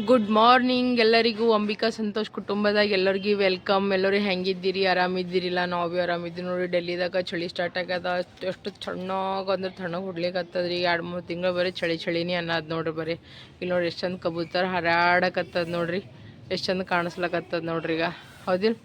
Good morning ಎಲ್ಲರಿಗೂ ಅಂಬಿಕಾ ಸಂತೋಷ್ ಕುಟುಂಬದಾಗ ಎಲ್ಲರಿಗೂ ವೆಲ್ಕಮ್ ಎಲ್ಲರೂ ಹೆಂಗಿದ್ದೀರಿ? ಆರಾಮಿದ್ದೀರಿಲ್ಲ? ನಾವು ಭೀ ಆರಾಮಿದ್ದೀವಿ ನೋಡಿ ಡೆಲ್ಲಿದಾಗ ಚಳಿ ಸ್ಟಾರ್ಟ್ ಆಗ್ಯದ ಎಷ್ಟು ತಣ್ಣಗೆ ಅಂದ್ರೆ ತಣ್ಣಗೆ ಹೊಡ್ಲಿಕತ್ತದ ರೀ ಎರಡು ಮೂರು ತಿಂಗಳು ಬರೀ ಚಳಿ ಚಳಿನೇ ಅನ್ನೋದು ನೋಡ್ರಿ ಬರೀ. ಇಲ್ಲಿ ನೋಡಿ ಎಷ್ಟು ಚಂದ ಕಬೂತರ ಹಾರಾಡಕತ್ತದ ನೋಡ್ರಿ. ಎಷ್ಟು ಚಂದ ಕಾಣಿಸ್ಲಕತ್ತದ ನೋಡ್ರಿ ಈಗ. ಹೌದಿಲ್ಲ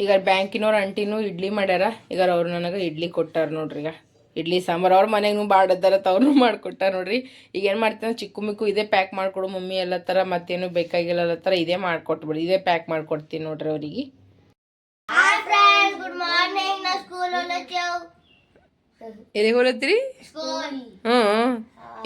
ಈಗ ಬ್ಯಾಂಕಿನವ್ರ ಅಂಟಿನೂ ಇಡ್ಲಿ ಮಾಡ್ಯಾರ. ಈಗ ಅವ್ರು ನನಗೆ ಇಡ್ಲಿ ಕೊಟ್ಟಾರ ನೋಡ್ರಿ ಈಗ. ಇಡ್ಲಿ ಸಾಂಬಾರು ಅವ್ರ ಮನೆಗೂ ಬಾಡದಾರ ತವ್ರು ಮಾಡಿಕೊಟ್ಟ ನೋಡ್ರಿ. ಈಗ ಏನು ಮಾಡ್ತೀನಿ ಚಿಕ್ಕು ಮಿಕ್ಕು ಇದೇ ಪ್ಯಾಕ್ ಮಾಡಿಕೊಡು ಮಮ್ಮಿ ಎಲ್ಲ ಥರ, ಮತ್ತೇನು ಬೇಕಾಗಿಲ್ಲ ಎಲ್ಲ ಥರ ಇದೇ ಮಾಡಿಕೊಟ್ಬಿಡಿ, ಇದೇ ಪ್ಯಾಕ್ ಮಾಡ್ಕೊಡ್ತೀನಿ ನೋಡ್ರಿ ಅವರಿಗೆ. ಗುಡ್ ಮಾರ್ನಿಂಗ್ ಸ್ಕೂಲ್ ಎಲ್ಲಿಗೆ ಹೋಲತ್ತೀರಿ? ಹ್ಞೂ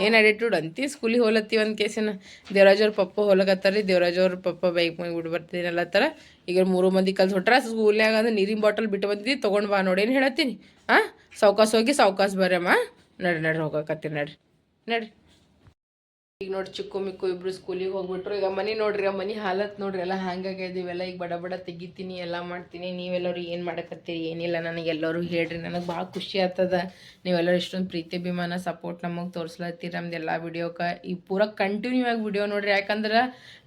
ಏನು ಅಡಿಟ್ಯೂಡ್ ಅಂತಿ ಸ್ಕೂಲಿಗೆ ಹೋಲತ್ತೀವಿ ಒಂದು ಕೇಸಿನ. ದೇವರಾಜ್ ಅವ್ರ ಪಪ್ಪ ಹೋಲಕತ್ತಾರ ರೀ ದೇವರಾಜ್ ಅವ್ರ ಪಪ್ಪ ಬೈಕ್ ಮೇಲೆ ಬಿಟ್ಟು ಬರ್ತೀನಿ ಅಲ್ಲತ್ತಾರ. ಈಗ ಮೂರು ಮಂದಿ ಕಲ್ಸಿ ಹೊಟ್ರ ಸ್ಕೂಲ್ನಾಗ ಅಂದ್ರೆ ನೀರಿನ ಬಾಟಲ್ ಬಿಟ್ಟು ಬಂದಿದ್ದು. ತೊಗೊಂಡು ಬಾ ನೋಡಿ ಏನು ಹೇಳತ್ತೀನಿ ಹಾಂ ಸೌಕಾಸ ಹೋಗಿ ಸೌಕಾಸ ಬರಮ್ಮ ನಡ್ರಿ ನಡ್ರಿ ಹೋಗಕತ್ತೀನಿ ನಡ್ರಿ. ನಡ್ರಿ. ಈಗ ನೋಡಿ ಚಿಕ್ಕು ಮಿಕ್ಕು ಇಬ್ರು ಸ್ಕೂಲಿಗೆ ಹೋಗ್ಬಿಟ್ರು. ಈಗ ಮನೆ ನೋಡ್ರಿ, ಆ ಮನೆ ಹಾಲತ್ ನೋಡ್ರಿ, ಎಲ್ಲ ಹ್ಯಾಂಗಾಗ್ಯದ ಇವೆಲ್ಲ ಈಗ ಬಡ ಬಡ ತೆಗಿತೀನಿ, ಎಲ್ಲ ಮಾಡ್ತೀನಿ. ನೀವೆಲ್ಲರೂ ಏನು ಮಾಡಕತ್ತೀರಿ? ಏನಿಲ್ಲ ನನಗೆ, ಎಲ್ಲರೂ ಹೇಳ್ರಿ. ನನಗೆ ಭಾಳ ಖುಷಿ ಆಗ್ತದ. ನೀವೆಲ್ಲರೂ ಇಷ್ಟೊಂದು ಪ್ರೀತಿ ಅಭಿಮಾನ ಸಪೋರ್ಟ್ ನಮಗೆ ತೋರಿಸ್ಲತ್ತೀರಿ ನಮ್ದು ಎಲ್ಲ ವಿಡಿಯೋಕ್ಕೆ ಈ ಪೂರ ಕಂಟಿನ್ಯೂ ಆಗಿ ವಿಡಿಯೋ ನೋಡ್ರಿ. ಯಾಕಂದ್ರೆ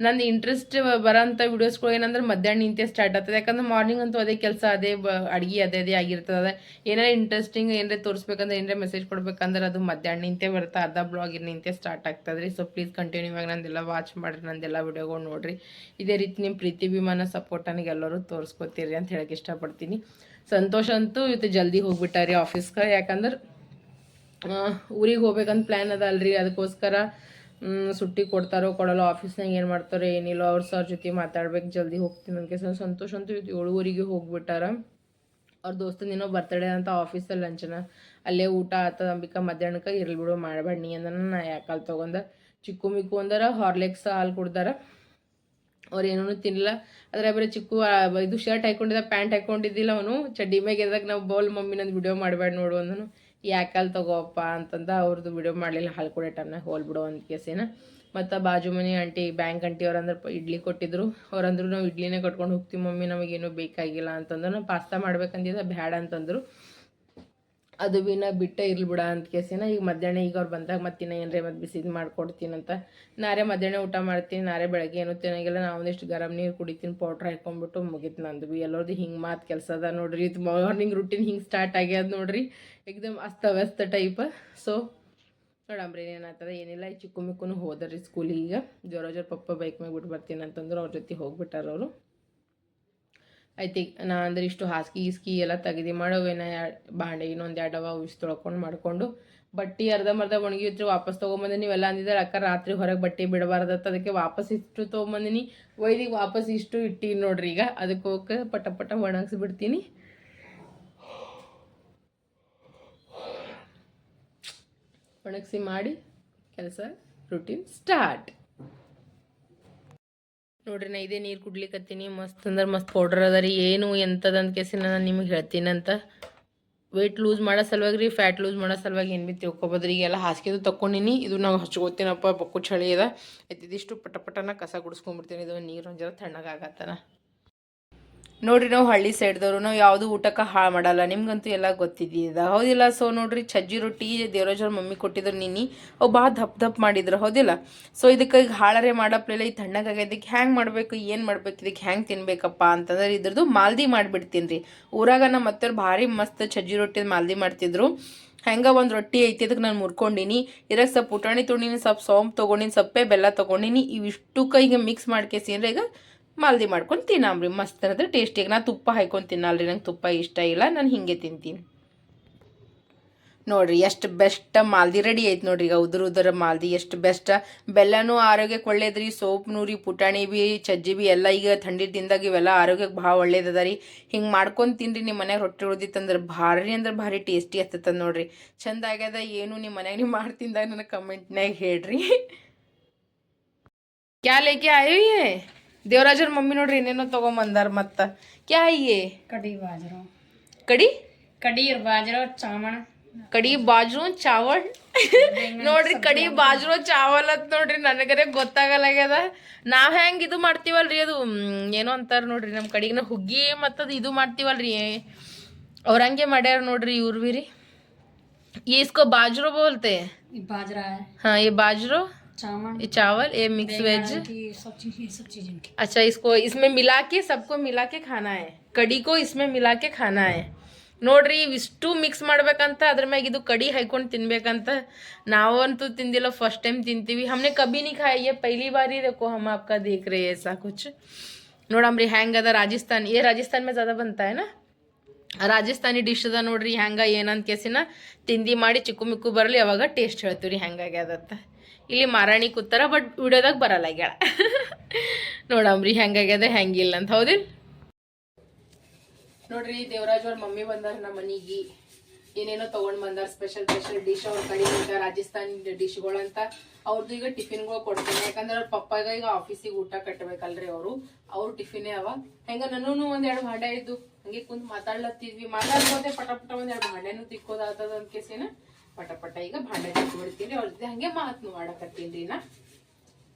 ನಂದು ಇಂಟ್ರೆಸ್ಟ್ ಬರೋಂಥ ವಿಡಿಯೋಸ್ಗಳು ಏನಂದ್ರೆ ಮಧ್ಯಾಹ್ನ ನಿಂತೆ ಸ್ಟಾರ್ಟ್ ಆಗ್ತದೆ. ಯಾಕಂದ್ರೆ ಮಾರ್ನಿಂಗ್ ಅಂತೂ ಅದೇ ಕೆಲಸ, ಅದೇ ಬ, ಅಡುಗೆ ಅದೇ ಅದೇ ಆಗಿರ್ತದೆ. ಏನಾರ ಇಂಟ್ರೆಸ್ಟಿಂಗ್ ಏನಾರ ತೋರಿಸ್ಬೇಕಂದ್ರೆ, ಏನಾರ ಮೆಸೇಜ್ ಕೊಡ್ಬೇಕಂದ್ರೆ ಅದು ಮಧ್ಯಾಹ್ನ ನಿಂತೆ ಬರುತ್ತೆ? ಅರ್ಧ ಬ್ಲಾಗ್ ನಿಂತೆ ಸ್ಟಾರ್ಟ್ ಆಗ್ತದೆ ಸೊ ಪ್ಲೀಸ್ ಕಂಟಿನ್ಯೂ ಆಗಿ ನಂದೆಲ್ಲ ವಾಚ್ ಮಾಡಿರಿ, ನಂದೆಲ್ಲ ವಿಡಿಯೋಗಳು ನೋಡಿರಿ. ಇದೇ ರೀತಿ ನಿಮ್ಮ ಪ್ರೀತಿ, ಅಭಿಮಾನ ಸಪೋರ್ಟ್ ನನಗೆ ಎಲ್ಲರೂ ತೋರಿಸ್ಕೊತೀರಿ ಅಂತ ಹೇಳಕ್ಕೆ ಇಷ್ಟಪಡ್ತೀನಿ. ಸಂತೋಷ ಅಂತೂ ಇವತ್ತು ಜಲ್ದಿ ಹೋಗ್ಬಿಟ್ಟಾರಿ ಆಫೀಸ್ಗೆ ಯಾಕಂದ್ರೆ ಊರಿಗೆ ಹೋಗ್ಬೇಕಂತ ಪ್ಲ್ಯಾನ್ ಅದ ಅಲ್ರಿ ಅದಕ್ಕೋಸ್ಕರ ಸುಟ್ಟಿ ಕೊಡ್ತಾರೋ ಕೊಡಲ್ಲ ಆಫೀಸ್ನಾಗ ಏನು ಮಾಡ್ತಾರೋ ಏನಿಲ್ಲ ಅವ್ರ ಸರ್ ಜೊತೆ ಮಾತಾಡ್ಬೇಕು, ಜಲ್ದಿ ಹೋಗ್ತೀನಿ ನನಗೆ ಸಂತೋಷ ಅಂತೂ ಇವತ್ತು ಏಳುವರೆಗೆ ಹೋಗ್ಬಿಟ್ಟಾರ. ಅವ್ರ ದೋಸ್ತನ ಏನೋ ಬರ್ತಡೇ ಅಂತ ಆಫೀಸಲ್ಲಿ ಲಂಚನ, ಅಲ್ಲೇ ಊಟ ಆತದ ಅಂಬಿಕಾ ಮಧ್ಯಾಹ್ನಕ್ಕೆ ಇರಲಿ ಬಿಡು, ಮಾಡಬೇಡ ನೀ ಅಂದ್ರೆ ನಾ ಯಾಕಲ್ಲಿ ತೊಗೊಂಡ. ಚಿಕ್ಕು ಮಿಕ್ಕು ಅಂದಾರ ಹಾರ್ಲೆಕ್ಸ್ ಹಾಲು ಕುಡ್ದಾರ. ಅವ್ರು ಏನೂ ತಿನ್ನಲ್ಲ ಅದ್ರ ಬರೀ ಚಿಕ್ಕು ಇದು ಶರ್ಟ್ ಹಾಕೊಂಡಿದ್ದ ಪ್ಯಾಂಟ್ ಹಾಕೊಂಡಿದ್ದಿಲ್ಲ ಅವನು. ಚಡ್ಡಿ ಮ್ಯಾಗ ಎದಾಗ ನಾವು ಬೌಲ್ ಮಮ್ಮಿ ನಂದು ವಿಡಿಯೋ ಮಾಡಬೇಡ ನೋಡು ಅಂದನು. ಯಾಕಲ್ಲಿ ತಗೋಪ್ಪ ಅಂತಂದ ಅವ್ರದ್ದು ವಿಡಿಯೋ ಮಾಡಲಿಲ್ಲ. ಹಾಲು ಕೊಡೋ ಹೋಲ್ ಬಿಡು ಅಂತ ಕೇಸೇನ. ಮತ್ತು ಬಾಜು ಮನೆ ಆಂಟಿ, ಬ್ಯಾಂಕ್ ಆಂಟಿ ಅವ್ರು ಅಂದ್ರೆ ಇಡ್ಲಿ ಕೊಟ್ಟಿದ್ರು. ಅವ್ರಂದ್ರು ನಾವು ಇಡ್ಲಿನೇ ಕಟ್ಕೊಂಡು ಹೋಗ್ತೀವಿ ಮಮ್ಮಿ ನಮಗೇನು ಬೇಕಾಗಿಲ್ಲ ಅಂತಂದ್ರೆ. ನಾವು ಪಾಸ್ತಾ ಮಾಡ್ಬೇಕಂದಿದ್ದ, ಬ್ಯಾಡ ಅಂತಂದ್ರು. ಅದು ಭೀ ನಾ ಬಿಟ್ಟೆ ಇರ್ಲಿ ಬಿಡ ಅಂತ ಕೇಸಿನ, ಈಗ ಮಧ್ಯಾಹ್ನ ಈಗ ಅವ್ರು ಬಂದಾಗ ಮತ್ತಿನ್ನ ಏನ್ರೆ ಮತ್ತೆ ಬಿಸಿದು ಮಾಡ್ಕೊಡ್ತೀನಿ ಅಂತ. ನಾರೇ ಮಧ್ಯಾಹ್ನ ಊಟ ಮಾಡ್ತೀನಿ, ನಾರೇ ಬೆಳಗ್ಗೆ ಏನು ತಿನ್ನಂಗಿಲ್ಲ, ನಾ ಒಂದಿಷ್ಟು ಗರಂ ನೀರು ಕುಡಿತೀನಿ ಪೌಡ್ರ್ ಹಾಕೊಂಡ್ಬಿಟ್ಟು ಮುಗೀತು ನಂದು ಬಿ ಎಲ್ಲರದು ಹಿಂಗೆ ಮಾತು ಕೆಲಸ ಅದ ನೋಡ್ರಿ, ಇದು ಮಾರ್ನಿಂಗ್ ರೂಟೀನ್ ಹಿಂಗೆ ಸ್ಟಾರ್ಟ್ ಆಗ್ಯದ ನೋಡ್ರಿ. ಎಕ್ದಮ್ ಅಸ್ತವ್ಯಸ್ತ ಟೈಪ್ ಸೊ ನೋಡಂಬ್ರಿ ಏನಾಗ್ತದ ಏನಿಲ್ಲ, ಈ ಚಿಕ್ಕು ಮಿಕ್ಕುನು ಹೋದ್ರಿ ಸ್ಕೂಲಿಗೆ ಈಗ. ಜೋರ ಪಪ್ಪ ಬೈಕ್ ಮ್ಯಾಗ ಬಿಟ್ಟು ಬರ್ತೀನಿ ಅಂತಂದ್ರೆ, ಅವ್ರ ಜೊತೆ ಹೋಗ್ಬಿಟ್ಟಾರ ಅವರು. ಆಯ್ತು ಈಗ ನಾ ಅಂದ್ರೆ ಇಷ್ಟು ಹಾಸಿಗೆ ಇಸ್ಕಿ ಎಲ್ಲ ತೆಗ್ದು ಮಾಡೋವೇನ ಬಾಂಡೆ ಇನ್ನೊಂದು ಎರಡು ಅವ ಉಸ್ ತೊಳ್ಕೊಂಡು ಮಾಡಿಕೊಂಡು ಬಟ್ಟೆ ಅರ್ಧಂಬರ್ಧ ಒಣಗಿದ್ರು ವಾಪಸ್ ತೊಗೊಂಬಂದಿನಿ. ನೀವೆಲ್ಲ ಅಂದಿದ್ದಾರೆ ಅಕ್ಕ, ರಾತ್ರಿ ಹೊರಗೆ ಬಟ್ಟೆ ಬಿಡಬಾರ್ದತ್ತ ಅದಕ್ಕೆ ವಾಪಸ್ ಇಷ್ಟು ತೊಗೊಂಬಂದಿನಿ. ಒಯ್ದಿಗೆ ವಾಪಸ್ ಇಷ್ಟು ಇಟ್ಟೀನಿ ನೋಡ್ರಿ ಈಗ. ಅದಕ್ಕೆ ಹೋಗಿ ಪಟ ಪಟ ಒಣಗಿಸ್ಬಿಡ್ತೀನಿ ಒಣಗಿಸಿ ಮಾಡಿ ಕೆಲಸ ರುಟೀನ್ ಸ್ಟಾರ್ಟ್ ನೋಡ್ರಿ, ನಾ ಇದೇ ನೀರು ಕುಡ್ಲಿಕತ್ತೀನಿ. ಮಸ್ತ್ ಅಂದ್ರೆ ಮಸ್ತ್ ಪೌಡ್ರ್ ಅದ ರೀ. ಏನು ಎಂಥದ್ದು ಅಂತ ಕೇಸಿ ನಾನು ನಿಮಗೆ ಹೇಳ್ತೀನಿ ಅಂತ. ವೆಯ್ಟ್ ಲೂಸ್ ಮಾಡೋ ಸಲುವಾಗಿ ರೀ ಫ್ಯಾಟ್ ಲೂಸ್ ಮಾಡೋ ಸಲುವಾಗಿ ಏನು ಭೀ ತಿಳ್ಕೊಬೋದ್ರಿ ಈಗೆಲ್ಲ ಹಾಸಿಗೆದು ತಗೊಂಡಿನಿ ಇದು ನಾವು ಹಚ್ಕೋತೀನಪ್ಪ, ಬಕ್ಕು ಚಳಿ ಅದ. ಇದಿಷ್ಟು ಪಟ ಪಟನ ಕಸ ಗುಡಿಸ್ಕೊಂಡ್ಬಿಡ್ತೀನಿ. ಇದು ನೀರು ಒಂಜರ ಜರ ತಣ್ಣಗಾಗತ್ತನ. ನೋಡ್ರಿ ನಾವು ಹಳ್ಳಿ ಸೈಡ್ದವರು ನಾವು ಯಾವುದು ಊಟಕ್ಕೆ ಹಾಳು ಮಾಡಲ್ಲ. ನಿಮ್ಗಂತೂ ಎಲ್ಲ ಗೊತ್ತಿದ್ದ ಹೌದಿಲ್ಲ ಸೊ ನೋಡ್ರಿ ಸಜ್ಜಿ ರೊಟ್ಟಿ ದೇವರಾಜ್ ಮಮ್ಮಿ ಕೊಟ್ಟಿದ್ರು ನಿನ್ನಿ. ಅವು ಭಾಳ ದಪ್ ದಪ್ ಮಾಡಿದ್ರು, ಹೌದಿಲ್ಲ? ಸೊ ಇದಕ್ಕೆ ಈಗ ಹಾಳರೆ ಮಾಡಪ್ಲೆಲ್ಲ ಈ ತಣ್ಣಗಾಗ ಇದಕ್ಕೆ ಹ್ಯಾಂಗೆ ಮಾಡಬೇಕು, ಏನು ಮಾಡ್ಬೇಕು ಇದಕ್ಕೆ ಹ್ಯಾಂಗೆ ತಿನ್ಬೇಕಪ್ಪ ಅಂತಂದ್ರೆ ಇದ್ರದ್ದು ಮಾಲ್ದಿ ಮಾಡಿಬಿಡ್ತೀನಿ ರೀ ಊರಾಗ ನಮ್ಮ ಅತ್ತೆಯವ್ರು ಭಾರಿ ಮಸ್ತ್ ಸಜ್ಜಿ ರೊಟ್ಟಿ ಮಾಲ್ದಿ ಮಾಡ್ತಿದ್ರು. ಹೆಂಗ ಒಂದು ರೊಟ್ಟಿ ಐತಿ ಅದಕ್ಕೆ ನಾನು ಮುರ್ಕೊಂಡಿನಿ. ಇರಾಗ ಸ್ವಲ್ಪ ಪುಟಾಣಿ ತುಂಡಿನಿ ಸ್ವಲ್ಪ ಸೋಂಪು ತೊಗೊಂಡಿನಿ, ಸಪ್ಪೆ ಬೆಲ್ಲ ತೊಗೊಂಡಿನಿ. ಇವಿಷ್ಟಕ್ಕೆ ಈಗ ಮಿಕ್ಸ್ ಮಾಡ್ಕೇಸಿನ್ರಿ ಈಗ ಮಾಲ್ದಿ ಮಾಡ್ಕೊಂಡು ತಿನ್ನಾಮ್ರಿ ಮಸ್ತ್ ಅಂದ್ರೆ ಟೇಸ್ಟಿಗೆ ನಾ ತುಪ್ಪ ಹಾಯ್ಕೊಂಡು ತಿನ್ನಲ್ರಿ. ನಂಗೆ ತುಪ್ಪ ಇಷ್ಟ ಇಲ್ಲ. ನಾನು ಹಿಂಗೆ ತಿಂತೀನಿ. ನೋಡ್ರಿ, ಎಷ್ಟು ಬೆಸ್ಟ್ ಮಾಲ್ದಿ ರೆಡಿ ಐತೆ ನೋಡ್ರಿ. ಈಗ ಉದುರು ಉದುರ ಮಾಲ್ದಿ ಎಷ್ಟು ಬೆಸ್ಟ್ ಬೆಲ್ಲನೂ ಆರೋಗ್ಯಕ್ಕೆ ಒಳ್ಳೇದ್ರಿ. ಸೋಪ್ ರೀ ಪುಟಾಣಿ ಬಿ, ಚಜ್ಜಿ ಬಿ ಎಲ್ಲ ಈಗ ಥಂಡಿ ತಿಂದಾಗ ಇವೆಲ್ಲ ಆರೋಗ್ಯಕ್ಕೆ ಭಾಳ ಒಳ್ಳೇದದ ರೀ. ಹಿಂಗೆ ಮಾಡ್ಕೊಂಡು ತಿನ್ರಿ. ನಿಮ್ಮ ಮನೆಗೆ ರೊಟ್ಟಿ ಉಳ್ದಿತ್ತಂದ್ರೆ ಭಾರಿ ಅಂದ್ರೆ ಭಾರಿ ಟೇಸ್ಟಿ ಆಗ್ತದೆ ನೋಡ್ರಿ. ಚಂದ ಆಗ್ಯದ ಏನು ನಿಮ್ಮ ಮನೆಗೆ ನೀವು ಮಾಡ್ತಿಂದಾಗ ನನಗೆ ಕಮೆಂಟ್ನಾಗ ಹೇಳ್ರಿ. ಕ್ಯಾ ಲೇಕೆ ದೇವರಾಜರ ಮಮ್ಮಿ ನೋಡ್ರಿ ಏನೇನೋ ತೊಗೊಂಬಂದಾರ ಮತ್ತೆ. ಏ ಕಡಿ ಬಾಜರು. ಕಡಿ? ಕಡಿ ಬಾಜರು ಚಾವಣ. ಕಡಿ ಬಾಜು ಚಾವಳ್ ನೋಡ್ರಿ ಕಡಿ ಬಾಜು ಚಾವಲ್ ಅಂತ ನೋಡ್ರಿ ನನಗರೆ ಗೊತ್ತಾಗಲಾಗ್ಯದ. ನಾವ್ ಹೆಂಗ್ ಇದು ಮಾಡ್ತೀವಲ್ರಿ ಅದು ಏನೋ ಅಂತಾರ ನೋಡ್ರಿ ನಮ್ ಕಡಿಗೆನ ಹುಗ್ಗಿ ಮತ್ತದು ಇದು ಮಾಡ್ತೀವಲ್ರಿ. ಅವ್ರ ಹಂಗೆ ಮಾಡ್ಯಾರ ನೋಡ್ರಿ ಇವ್ರ ಬೀರಿ. ಈಸ್ಕೋ ಬಾಜ್ರೋ ಬೋಲ್ತೆ? ಬಾಜ್ರಾ. ಹಾ ಈ ಬಾಜ್ರೋ. चावल ये चावल ये मिक्स वेज की सब चीज ये सब चीज इनकी अच्छा इसको इसमें मिला के सबको मिला के खाना है ಕಡಿ ಕೋ इसमें मिला के खाना है ನೋಡ್ರಿ ಇವಿಷ್ಟು ಮಿಕ್ಸ್ ಮಾಡ್ಬೇಕಂತ ಅದ್ರ ಮ್ಯಾಗ ಇದು ಕಡಿ ಹಾಯ್ಕೊಂಡು ತಿನ್ಬೇಕಂತ ನಾವಂತೂ ತಿಂದಿಲ್ಲ ಫಸ್ಟ್ ಟೈಮ್ ತಿಂತೀವಿ हमने कभी नहीं खाई है पहली बार ही देखो हम आपका देख रहे हैं ऐसा कुछ ನೋಡಮ್ರಿ ಹೆಂಗ್ ಅದ ರಾಜಸ್ಥಾನ್ ಏ ರಾಜಸ್ಥಾನ್ में ज़्यादा बनता है ना ರಾಜಸ್ಥಾನಿ ಡಿಶ್ ಅದ ನೋಡ್ರಿ ಹೆಂಗೆ ಏನಂತ ಕೇಸಿನ ತಿಂದಿ ಮಾಡಿ ಚಿಕ್ಕು ಮಿಕ್ಕು ಬರಲಿ, ಅವಾಗ ಟೇಸ್ಟ್ ಹೇಳ್ತೀವಿ ರೀ ಹೆಂಗಾಗ್ಯದತ್ತ ಇಲ್ಲಿ ಮಾರಾಣಿ ಕೂತಾರ ಬಟ್ ವಿಡಿಯೋದಾಗ ಬರಲ್ಲ ಆಗ್ಯಾಳ. ನೋಡಮ್ರಿ ಹೆಂಗಾಗ್ಯದ ಹೆಂಗಿಲ್ಲ ಅಂತ. ಹೌದಿಲ್ಲ ನೋಡ್ರಿ, ದೇವರಾಜ್ ಅವ್ರ ಮಮ್ಮಿ ಬಂದಾರ ನಮ್ಮ ಮನಿಗೆ. ಏನೇನೋ ತಗೊಂಡ್ ಬಂದಾರ ಸ್ಪೆಷಲ್ ಸ್ಪೆಷಲ್ ಡಿಶ್ ಅವ್ರ ಕಡೆಯಿಂದ ರಾಜಸ್ಥಾನಿ ಅಂತ. ಅವ್ರದ್ದು ಈಗ ಟಿಫಿನ್ಗಳು ಕೊಡ್ತೀನಿ. ಯಾಕಂದ್ರೆ ಅವ್ರ ಪಪ್ಪಾಗ ಈಗ ಆಫೀಸಿಗೆ ಊಟ ಕಟ್ಟಬೇಕಲ್ರಿ ಅವರು. ಅವ್ರ ಟಿಫಿನೇ ಅವ. ಹೆಂಗ ನನ್ನೂ ಒಂದ್ ಎರಡು ಭಾಂಡೆ ಇದ್ದು ಹಂಗೆ ಕುಂತ್ ಮಾತಾಡ್ಲತ್ತಿದ್ವಿ. ಮಾತಾಡ್ಬೋದೆ ಪಟ ಪಟ ಒಂದ್ ಎರಡು ಭಾಂಡೆನೂ ತಿಕ್ಕೋದಾತದ ಅಂತ ಪಟ ಪಟ ಈಗ ಭಾಂಡೆ ತಿಕ್ಕೊಡ್ತೀನಿ ಅವ್ರ ಜೊತೆ ಹಂಗೆ ಮಾತು ಮಾಡಕತ್ತೀನಿ ನಾ.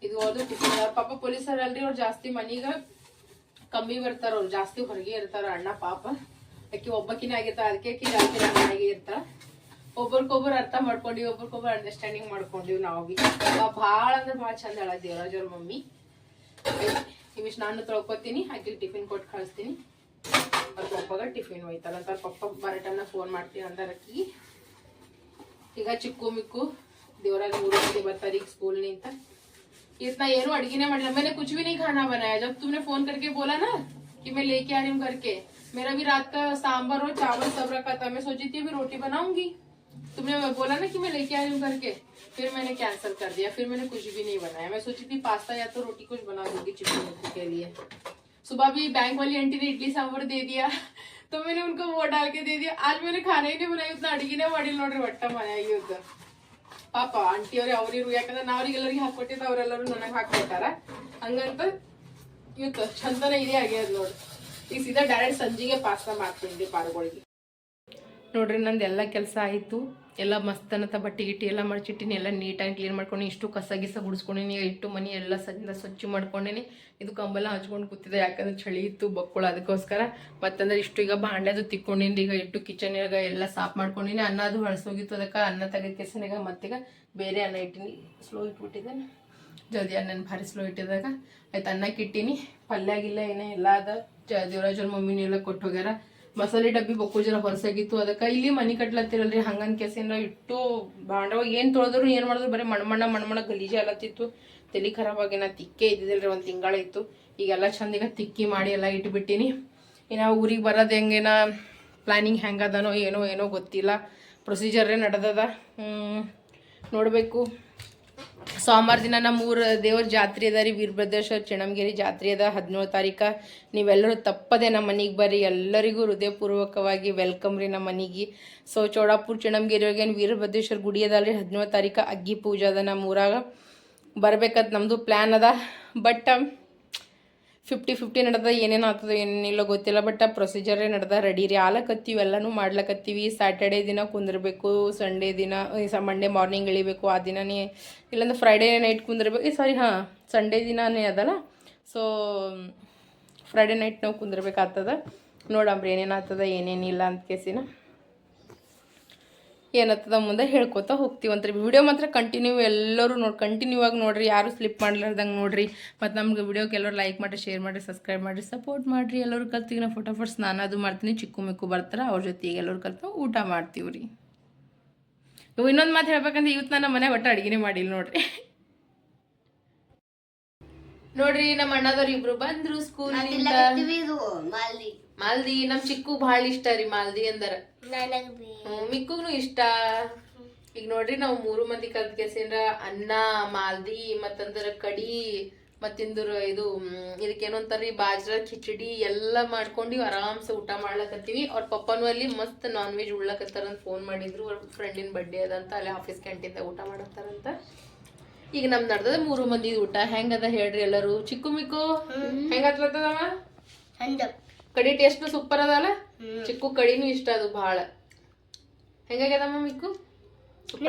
ಇದು ಟಿಫಿನ್ ಪಾಪ ಪೊಲೀಸರಲ್ರಿ, ಅವ್ರು ಜಾಸ್ತಿ ಮನೀಗ ಕಮ್ಮಿ ಬರ್ತಾರ. ಅವ್ರು ಜಾಸ್ತಿ ಹೊರಗೆ ಇರ್ತಾರ. ಅಣ್ಣ, ಪಾಪ. ಅಕ್ಕಿ ಒಬ್ಬಕಿನ ಆಗಿರ್ತಾರ ಅದಕ್ಕೆ ಅಕ್ಕಿ ಜಾಸ್ತಿ ಮನೆಗೆ ಇರ್ತಾರ ಒಬ್ರಿಗೊಬ್ರು ಅರ್ಥ ಮಾಡ್ಕೊಂಡಿವಿ ಒಬ್ರಿಗೊಬ್ರು ಅಂಡರ್ಸ್ಟ್ಯಾಂಡಿಂಗ್ ಮಾಡ್ಕೊಂಡಿವಿ ನಾವು ಭಾಳ ಅಂದ್ರೆ ಭಾಳ ಚಂದ ಹೇಳ ದೇವರಾಜ್ ಅವ್ರ ಮಮ್ಮಿ. ಇವಿಷ್ಟು ನಾನು ತೊಳ್ಕೊತೀನಿ ಆಕಿ ಟಿಫಿನ್ ಕೊಟ್ಟು ಕಳಿಸ್ತೀನಿ. ಅವ್ರ ಪಪ್ಪಗ ಟಿಫಿನ್ ಒಯ್ತಾರ ಅಂತ ಅವ್ರ ಪಪ್ಪ ಬರಟನ್ನ ಫೋನ್ ಮಾಡ್ತೀನಿ ಅಂದಾರ ಆಕಿ ಈಗ ಚಿಕ್ಕು ಮಿಕ್ಕು ದೇವರಾಜ್ ಮೂರು ಮಂದಿ ಬರ್ತಾರೆ ಈಗ ಸ್ಕೂಲ್ನಿಂದ इतना ये नो अड़गी ने मतलब मैंने कुछ भी नहीं खाना बनाया जब तुमने फोन करके बोला ना कि मैं लेके आ रही हूँ करके मेरा भी रात का सांबर और चावल सब रखा था मैं सोची थी अभी रोटी बनाऊंगी तुमने बोला ना कि मैं लेके आ रही हूँ करके फिर मैंने कैंसिल कर दिया फिर मैंने कुछ भी नहीं बनाया मैं सोची थी पास्ता या तो रोटी कुछ बना दूंगी चिकन मिर्ची के लिए सुबह भी बैंक वाली आंटी ने इडली सांभर दे दिया तो मैंने उनको वो डाल के दे दिया आज मैंने खाना ही नहीं बनाई उतना अड़गी ने ಮಾಡಿಲ್ಲ ನೋಡ್ರಿ ಒಟ್ಟ ಮನೆಯಾಗಿ ಇವ್ದು ಪಾಪ ಆಂಟಿಯವ್ರೆ ಅವ್ರಿರು ಯಾಕಂದ್ರೆ ನಾವ್ರಿಗೆಲ್ಲರಿಗೆ ಹಾಕೊಟ್ಟಿದ್ದ ಅವರೆಲ್ಲರೂ ನನಗೆ ಹಾಕ್ಕೊಟ್ಟಾರ ಹಂಗಂತ ಇವತ್ತು ಚಂದನ ಇದೇ ಆಗ್ಯದ ನೋಡ್ರಿ ಈಗ ಸೀದಾ ಡೈರೆಕ್ಟ್ ಸಂಜಿಗೆ ಪಾಸ್ತಾ ಮಾಡ್ತೀನಿ ಪಾರುಗಳಿಗೆ ನೋಡ್ರಿ ನಂದು ಎಲ್ಲ ಕೆಲಸ ಆಯಿತು ಎಲ್ಲ ಮಸ್ತನತ ಬಟ್ಟೆ ಗಿಟ್ಟಿ ಎಲ್ಲ ಮಡಚಿಟ್ಟಿನಿ, ಎಲ್ಲ ನೀಟಾಗಿ ಕ್ಲೀನ್ ಮಾಡ್ಕೊಂಡು, ಇಷ್ಟು ಕಸ ಗಿಸ ಗುಡಿಸ್ಕೊಂಡಿನಿ, ಇಟ್ಟು ಮನೆ ಎಲ್ಲ ಸಜ್ಜಿಂದ ಸ್ವಚ್ಛ ಮಾಡ್ಕೊಂಡಿನಿ. ಇದು ಕಂಬಲ ಹಚ್ಕೊಂಡು ಕೂತಿದೆ, ಯಾಕಂದ್ರೆ ಚಳಿ ಇತ್ತು ಬಕ್ಕಳು ಅದಕ್ಕೋಸ್ಕರ. ಮತ್ತಂದ್ರೆ ಇಷ್ಟು ಈಗ ಬಾಂಡ್ಯದು ತಿಕ್ಕೊಂಡಿನಿ, ಈಗ ಇಟ್ಟು ಕಿಚನ್ಯಾಗ ಎಲ್ಲ ಸಾಫ್ ಮಾಡ್ಕೊಂಡಿನಿ. ಅನ್ನ ಅದು ಹೊಳಸೋಗಿತ್ತು ಅದಕ್ಕೆ, ಅನ್ನ ತೆಗೆದ ಕೆಸನಿಗ ಮತ್ತೀಗ ಬೇರೆ ಅನ್ನ ಇಟ್ಟಿನಿ. ಸ್ಲೋ ಇಟ್ಬಿಟ್ಟಿದ್ದೇನೆ. ಜಲ್ದಿ ಅನ್ನ ಭಾರಿ ಸ್ಲೋ ಇಟ್ಟಿದಾಗ ಆಯ್ತು ಅನ್ನಕ್ಕೆ ಇಟ್ಟಿನಿ ಪಲ್ಯಾಗಿಲ್ಲ ಏನೇ ಎಲ್ಲ ಅದ. ಜ ಮಮ್ಮಿನೆಲ್ಲ ಮಮ್ಮಿನೂ ಎಲ್ಲ ಕೊಟ್ಟು ಹೋಗ್ಯಾರ. ಮಸಾಲೆ ಡಬ್ಬಿ ಬೊಕ್ಕು ಜರ ಹೊರಸಾಗಿತ್ತು ಅದಕ್ಕೆ ಇಲ್ಲಿ ಮನಿ ಕಟ್ಲತ್ತಿರಲ್ರಿ, ಹಂಗನ್ ಕೆಸಿನ ಇಟ್ಟು ಬಾಂಡವಾಗ ಏನು ತೊಳೆದ್ರು ಏನು ಮಾಡಿದ್ರು ಬರೀ ಮಣ್ಮಣ್ಣ ಮಣ್ಮಣ್ಣ ಗಲೀಜೆ ಅಲತ್ತಿತ್ತು ತಲೆ ಖರಾಬ್ ಆಗಿ ನಾ ತಿಕ್ಕೇ ಇದ್ದಿದ್ದಿಲ್ರಿ ಒಂದು ತಿಂಗಳಿತ್ತು ಈಗೆಲ್ಲ ಚಂದ ಈಗ ತಿಕ್ಕಿ ಮಾಡಿ ಎಲ್ಲ ಇಟ್ಬಿಟ್ಟಿನಿ. ಇನ್ನು ಊರಿಗೆ ಬರೋದು ಹೆಂಗೇನ ಪ್ಲ್ಯಾನಿಂಗ್ ಹೆಂಗದನೋ ಏನೋ ಏನೋ ಗೊತ್ತಿಲ್ಲ. ಪ್ರೊಸೀಜರೇ ನಡೆದದ. ನೋಡಬೇಕು. ಸೋಮವಾರ ದಿನ ನಮ್ಮ ಊರ ದೇವ್ರ ಜಾತ್ರೆ ಅದ ರೀ ವೀರಭದ್ರೇಶ್ವರ ಚಣಮಗಿರಿ ಜಾತ್ರೆ ಅದ, ಹದಿನೇಳು ತಾರೀಕ. ನೀವೆಲ್ಲರೂ ತಪ್ಪದೆ ನಮ್ಮ ಮನೆಗೆ ಬರ್ರಿ, ಎಲ್ಲರಿಗೂ ಹೃದಯಪೂರ್ವಕವಾಗಿ ವೆಲ್ಕಮ್ ರೀ ನಮ್ಮ ಮನೆಗೆ. ಸೊ ಚೌಡಾಪುರ ಒಳಗೆ ವೀರಭದ್ರೇಶ್ವರ ಗುಡಿ ಅದಲ್ರಿ ಹದಿನೇಳು ತಾರೀಕ ಅಗ್ಗಿ ಪೂಜೆ ಅದ ನಮ್ಮ ಊರಾಗ ಬರ್ಬೇಕಂತ ನಮ್ಮದು ಪ್ಲ್ಯಾನ್ ಅದ. ಬಟ್ ಫಿಫ್ಟಿ ಫಿಫ್ಟಿ ನಡೆದ ಏನೇನು ಆಗ್ತದೆ ಏನೇನಿಲ್ಲ ಗೊತ್ತಿಲ್ಲ ಬಟ್ ಆ ಪ್ರೊಸೀಜರೇ ನಡೆದ ರೆಡಿ ರೀ. ಆಲಕತ್ತೀವಿ ಎಲ್ಲನೂ ಮಾಡ್ಲಕತ್ತೀವಿ. ಸ್ಯಾಟರ್ಡೇ ದಿನ ಕುಂದಿರಬೇಕು ಸಂಡೇ ದಿನ ಸ ಮಂಡೇ ಮಾರ್ನಿಂಗ್ ಇಳಿಬೇಕು ಆ ದಿನನೇ ಇಲ್ಲಾಂದ್ರೆ ಫ್ರೈಡೇ ನೈಟ್ ಕುಂದಿರಬೇಕು. ಸಾರಿ ಹಾಂ ಸಂಡೇ ದಿನನೇ ಅದಲ್ಲ? ಸೊ ಫ್ರೈಡೇ ನೈಟ್ ನಾವು ಕುಂದಿರ್ಬೇಕಾಗ್ತದ. ನೋಡಂಬ್ರಿ ಏನೇನು ಆಗ್ತದ, ಏನೇನಿಲ್ಲ ಅಂತ ಕೇಸಿನ. ಏನತ್ತದ ಮುಂದೆ ಹೇಳ್ಕೊತಾ ಹೋಗ್ತೀವಂತ್ರಿ. ವಿಡಿಯೋ ಮಾತ್ರ ಕಂಟಿನ್ಯೂ ಎಲ್ಲರೂ ನೋಡಿ ಕಂಟಿನ್ಯೂ ಆಗಿ ನೋಡ್ರಿ, ಯಾರು ಸ್ಲಿಪ್ ಮಾಡ್ಲಾರ್ದಂಗೆ ನೋಡ್ರಿ. ಮತ್ತು ನಮ್ಗೆ ವಿಡಿಯೋಗೆ ಎಲ್ಲರೂ ಲೈಕ್ ಮಾಡಿ ಶೇರ್ ಮಾಡಿ ಸಬ್ಸ್ಕ್ರೈಬ್ ಮಾಡಿ ಸಪೋರ್ಟ್ ಮಾಡಿರಿ. ಎಲ್ಲರೂ ಕಲ್ತಿಗೆ ನಾ ನಾನು ಸ್ನಾನ ಅದು ಮಾಡ್ತೀನಿ, ಚಿಕ್ಕು ಮಿಕ್ಕು ಬರ್ತಾರೆ, ಅವ್ರ ಜೊತೆಗೆ ಎಲ್ಲರೂ ಕಲ್ತು ಊಟ ಮಾಡ್ತೀವಿ ರೀ ಇವು ಇನ್ನೊಂದು ಮಾತು ಹೇಳ್ಬೇಕಂದ್ರೆ ಇವತ್ತು ನಾನು ಮನೆ ಒಟ್ಟು ಅಡುಗೆನೇ ಮಾಡಿಲ್ಲ ನೋಡ್ರಿ. ನೋಡ್ರಿ ನಮ್ಮ ಅಣ್ಣದವ್ರು ಇಬ್ರು ಬಂದ್ರು ಸ್ಕೂಲ್ ಮಾಲ್ದಿ. ಮಾಲ್ದಿ ನಮ್ ಚಿಕ್ಕು ಬಹಳ ಇಷ್ಟ ರೀ ಮಾಲ್ದಿ ಅಂದರ. ಮಿಕ್ಕುನು ಇಷ್ಟ. ಈಗ ನೋಡ್ರಿ ನಾವು ಮೂರು ಮಂದಿ ಕಲ್ತ್ ಕೆಸಿನ ಅನ್ನ ಮಾಲ್ದಿ ಮತ್ತಂದ್ರ ಕಡಿ ಮತ್ತಿಂದ್ರ ಇದು ಮ್, ಅಂತಾರ್ರಿ ಬಾಜ್ರ ಖಿಚಡಿ ಎಲ್ಲ ಮಾಡ್ಕೊಂಡು ಆರಾಮ್ಸೆ ಊಟ ಮಾಡ್ಲಕತ್ತೀವಿ. ಅವ್ರ ಪಪ್ಪನೂ ಅಲ್ಲಿ ಮಸ್ತ್ ನಾನ್ ವೆಜ್ ಉಳ್ಳಕತ್ತಾರ ಅಂತ ಫೋನ್ ಮಾಡಿದ್ರು. ಅವ್ರ ಫ್ರೆಂಡಿನ ಬರ್ಡೇ ಅದಂತ ಅಲ್ಲಿ ಆಫೀಸ್ ಕ್ಯಾಂಟೀನ್ದಾಗ ಊಟ ಮಾಡತ್ತಾರಂತ ಈಗ ನಮ್ ನಡ್ದದ ಮೂರು ಮಂದಿ ಊಟ. ಹೆಂಗದ ಹೇಳ್ರಿ ಎಲ್ಲರೂ? ಚಿಕ್ಕು ಮಿಕ್ಕು? ಹೆಂಗತ್ಲತ್ತದವ ಕಡಿ ಟೇಸ್ಟ್ ಸೂಪರ್ ಅದಲ್ಲ? ಚಿಕ್ಕು ಕಡಿನೂ ಇಷ್ಟ ಅದು ಬಹಳ ಹೆಂಗಾಗ್ಯದಮ್ಮ ಮಿಕ್ಕು? ಸೂಪರ್